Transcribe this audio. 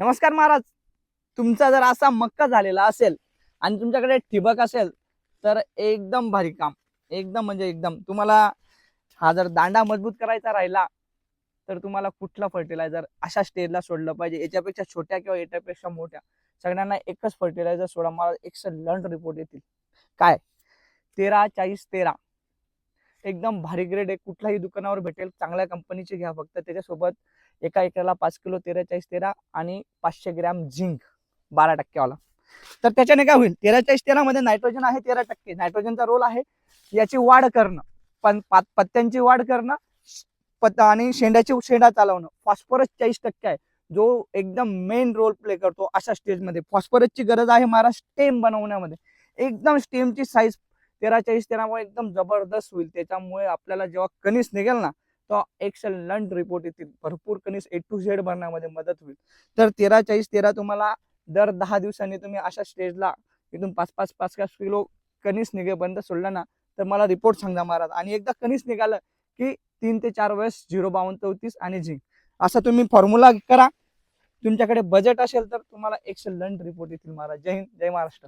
नमस्कार महाराज. तुमचा जर असा मक्का झालेला असेल आणि तुमच्याकडे ठिबक असेल तर एकदम भारी काम. एकदम म्हणजे एकदम. तुम्हाला हा जर दांडा मजबूत करायचा राहिला तर तुम्हाला कुठला फर्टिलायझर अशा स्टेजला सोडलं पाहिजे? याच्यापेक्षा छोट्या किंवा याच्यापेक्षा मोठ्या? सगळ्यांना एकच फर्टिलायझर सोडा. मला एक्सलंट रिपोर्ट येतील. काय? तेरा चाळीस तेरा. एकदम भारी ग्रेड आहे. कुठल्याही दुकानावर भेटेल. चांगल्या कंपनीचे घ्या फक्त. त्याच्यासोबत एका एकराला पाच किलो तेरा चाळीस तेरा आणि पाचशे ग्रॅम झिंक बारा टक्केवाला. तर त्याच्याने काय होईल? तेरा चाळीस तेरामध्ये नायट्रोजन आहे तेरा टक्के. नायट्रोजनचा रोल आहे याची वाढ करणं. पण पात- पत्त्यांची वाढ करणं पत्ता आणि शेंड्याची शेंडा चालवणं. फॉस्फरस चाळीस टक्के आहे. जो एकदम मेन रोल प्ले करतो अशा स्टेजमध्ये फॉस्फरसची गरज आहे मला स्टेम बनवण्यामध्ये. एकदम स्टेमची साईज तेरा चाळीस तेरामुळे एकदम जबरदस्त होईल. त्याच्यामुळे आपल्याला जेव्हा कनिस निघेल ना तो एक्सलंट रिपोर्ट येतील. भरपूर कनिस ए टू झेड भरण्यामध्ये मदत होईल. तर तेरा चाळीस तेरा तुम्हाला दर दहा दिवसांनी तुम्ही अशा स्टेजला इथून पाच पाच पाच पाच किलो कनिस निघेपर्यंत सोडला ना तर मला रिपोर्ट सांगा महाराज. आणि एकदा कनिस निघालं की तीन ते चार वेळेस झिरो बावन्न चौतीस आणि झिंक. असा तुम्ही फॉर्म्युला करा. तुमच्याकडे बजेट असेल तर तुम्हाला एक्सलंट रिपोर्ट येतील महाराज. जय हिंद जय महाराष्ट्र.